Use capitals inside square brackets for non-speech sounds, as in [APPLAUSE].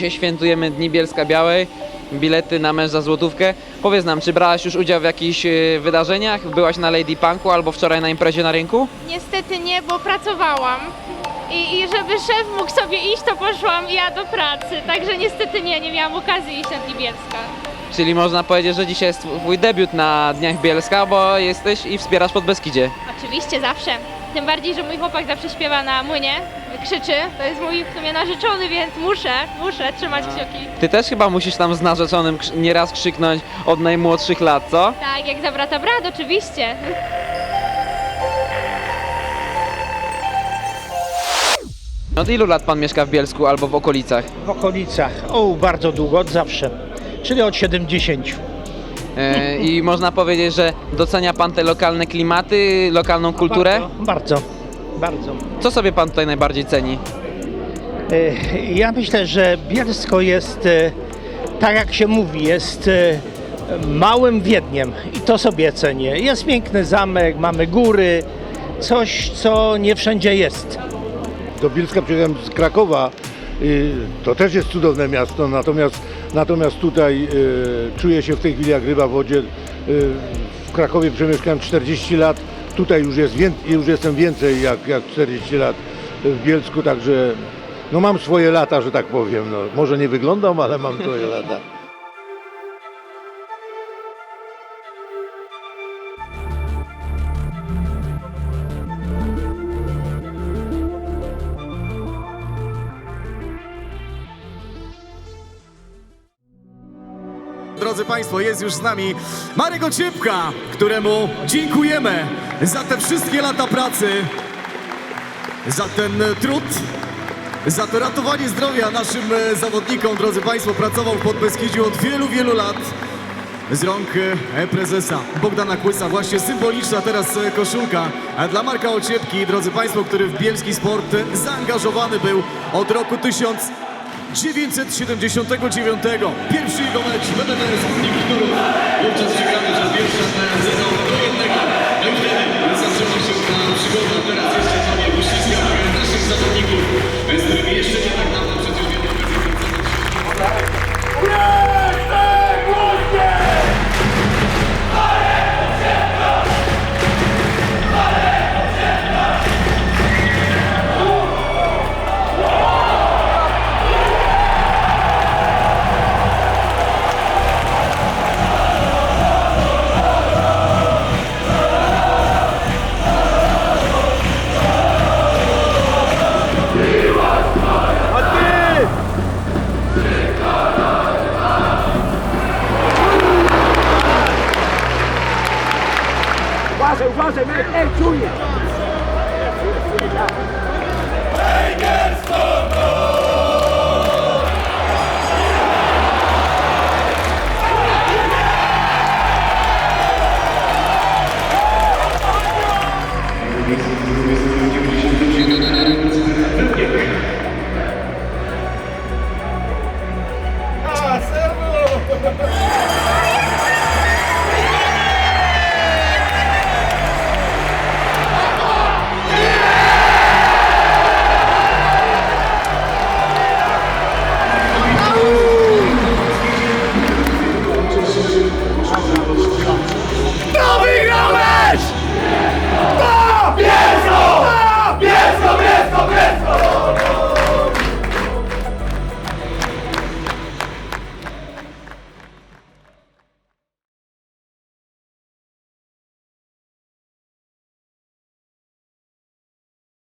dzisiaj świętujemy Dni Bielska Białej. Bilety na męż za złotówkę. Powiedz nam, czy brałaś już udział w jakichś e, wydarzeniach? Byłaś na Lady Punku albo wczoraj na imprezie na rynku? Niestety nie, bo pracowałam. I, I żeby szef mógł sobie iść, to poszłam ja do pracy. Także niestety nie, nie miałam okazji iść na Dni Bielska. Czyli można powiedzieć, że dzisiaj jest twój debiut na Dniach Bielska, bo jesteś i wspierasz pod Beskidzie. Oczywiście, zawsze. Tym bardziej, że mój chłopak zawsze śpiewa na młynie, krzyczy. To jest mój w sumie narzeczony, więc muszę, muszę trzymać kciuki. Ty też chyba musisz tam z narzeczonym krz- nieraz krzyknąć od najmłodszych lat, co? Tak, jak za brata brat, oczywiście. Od ilu lat pan mieszka w Bielsku albo w okolicach? W okolicach. O, bardzo długo, od zawsze. Czyli od 70. E, I można powiedzieć, że docenia pan te lokalne klimaty, lokalną kulturę? Bardzo, bardzo. bardzo. Co sobie pan tutaj najbardziej ceni? E, Ja myślę, że Bielsko jest, e, tak jak się mówi, jest e, małym Wiedniem i to sobie cenię. Jest piękny zamek, mamy góry, coś, co nie wszędzie jest. Do Bielska przyjechałem z Krakowa. y, To też jest cudowne miasto, natomiast, natomiast tutaj y, czuję się w tej chwili jak ryba w wodzie. Y, W Krakowie przemieszkałem 40 lat, tutaj już, jest, już jestem więcej jak, jak 40 lat w Bielsku, także no mam swoje lata, że tak powiem. No, może nie wyglądam, ale mam [LAUGHS] swoje lata. Drodzy Państwo, jest już z nami Marek Ociepka, któremu dziękujemy za te wszystkie lata pracy, za ten e, trud, za to ratowanie zdrowia naszym e, zawodnikom. Drodzy Państwo, pracował w Podbeskidziu od wielu, wielu lat z rąk e, prezesa Bogdana Kłysa. Właśnie symboliczna teraz koszulka dla Marka Ociepki, drodzy Państwo, który w bielski sport zaangażowany był od roku 1979. Pierwszy jego mecz w MNS Górnik Knurów. Wówczas przegrany przez pierwszy sezon do jednego. Bielsko! Bielsko, Bielsko, Bielsko!